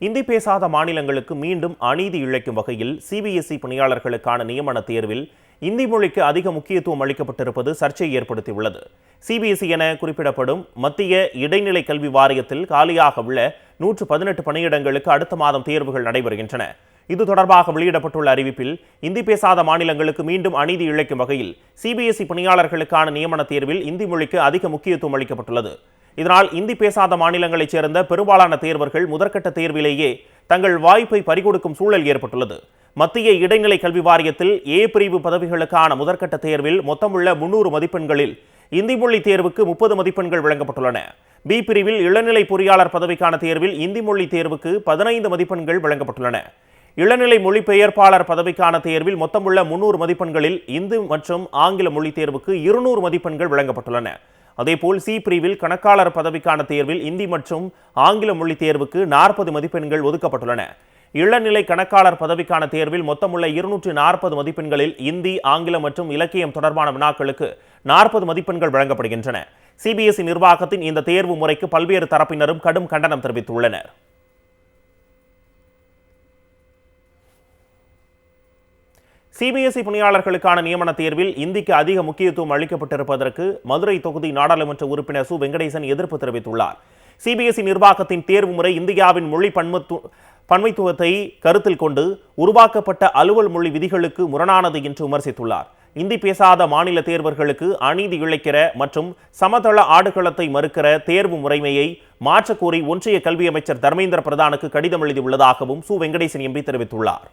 இந்தி பேசாத மாநிலங்களுக்கு மீண்டும் அநீதி இழைக்கும் வகையில் சிபிஎஸ்இ பணியாளர்களுக்கான நியமன தேர்வில் இந்தி மொழிக்கு அதிக முக்கியத்துவம் அளிக்கப்பட்டிருப்பது சர்ச்சையை ஏற்படுத்தியுள்ளது. சிபிஎஸ்இ என குறிப்பிடப்படும் மத்திய இடைநிலை கல்வி வாரியத்தில் காலியாக உள்ள நூற்று பதினெட்டு பணியிடங்களுக்கு அடுத்த மாதம் தேர்வுகள் நடைபெறுகின்றன. இது தொடர்பாக வெளியிடப்பட்டுள்ள அறிவிப்பில் இந்தி பேசாத மாநிலங்களுக்கு மீண்டும் அநீதி இழைக்கும் வகையில் சிபிஎஸ்இ பணியாளர்களுக்கான நியமன தேர்வில் இந்தி மொழிக்கு அதிக முக்கியத்துவம் அளிக்கப்பட்டுள்ளது. இதனால் இந்தி பேசாத மாநிலங்களைச் சேர்ந்த பெரும்பாலான தேர்வர்கள் முதற்கட்ட தேர்விலேயே தங்கள் வாய்ப்பை பறிகொடுக்கும் சூழல் ஏற்பட்டுள்ளது. மத்திய இடைநிலை கல்வி வாரியத்தில் ஏ பிரிவு பதவிகளுக்கான முதற்கட்ட தேர்வில் மொத்தமுள்ள முன்னூறு மதிப்பெண்களில் இந்தி மொழி தேர்வுக்கு முப்பது மதிப்பெண்கள் வழங்கப்பட்டுள்ளன. பி பிரிவில் இளநிலை பொறியாளர் பதவிக்கான தேர்வில் இந்தி மொழி தேர்வுக்கு பதினைந்து மதிப்பெண்கள் வழங்கப்பட்டுள்ளன. இளநிலை மொழிபெயர்ப்பாளர் பதவிக்கான தேர்வில் மொத்தமுள்ள முன்னூறு மதிப்பெண்களில் இந்து மற்றும் ஆங்கில மொழி தேர்வுக்கு இருநூறு மதிப்பெண்கள் வழங்கப்பட்டுள்ளன. அதேபோல் சி பிரிவில் கணக்காளர் பதவிக்கான தேர்வில் இந்தி மற்றும் ஆங்கில மொழி தேர்வுக்கு நாற்பது மதிப்பெண்கள் ஒதுக்கப்பட்டுள்ளன. இளநிலை கணக்காளர் பதவிக்கான தேர்வில் மொத்தமுள்ள இருநூற்று நாற்பது மதிப்பெண்களில் இந்தி ஆங்கிலம் மற்றும் இலக்கியம் தொடர்பான வினாக்களுக்கு நாற்பது மதிப்பெண்கள் வழங்கப்படுகின்றன. சிபிஎஸ்இ நிர்வாகத்தின் இந்த தேர்வு முறைக்கு பல்வேறு தரப்பினரும் கடும் கண்டனம் தெரிவித்துள்ளனர். சிபிஎஸ்இ பணியாளர்களுக்கான நியமன தேர்வில் இந்திக்கு அதிக முக்கியத்துவம் அளிக்கப்பட்டிருப்பதற்கு மதுரை தொகுதி நாடாளுமன்ற உறுப்பினர் சு. வெங்கடேசன் எதிர்ப்பு தெரிவித்துள்ளார். சிபிஎஸ்இ நிர்வாகத்தின் தேர்வு முறை இந்தியாவின் மொழி பன்மத்து பன்மைத்துவத்தை கருத்தில் கொண்டு உருவாக்கப்பட்ட அலுவல் மொழி விதிகளுக்கு முரணானது என்று விமர்சித்துள்ளார். இந்தி பேசாத மாநில தேர்வர்களுக்கு அநீதி இழைக்கிற மற்றும் சமதள ஆடுகளத்தை மறுக்கிற தேர்வு முறைமையை மாற்றக்கோரி ஒன்றிய கல்வி அமைச்சர் தர்மேந்திர பிரதானுக்கு கடிதம் எழுதியுள்ளதாகவும் சு. வெங்கடேசன் எம்பி தெரிவித்துள்ளார்.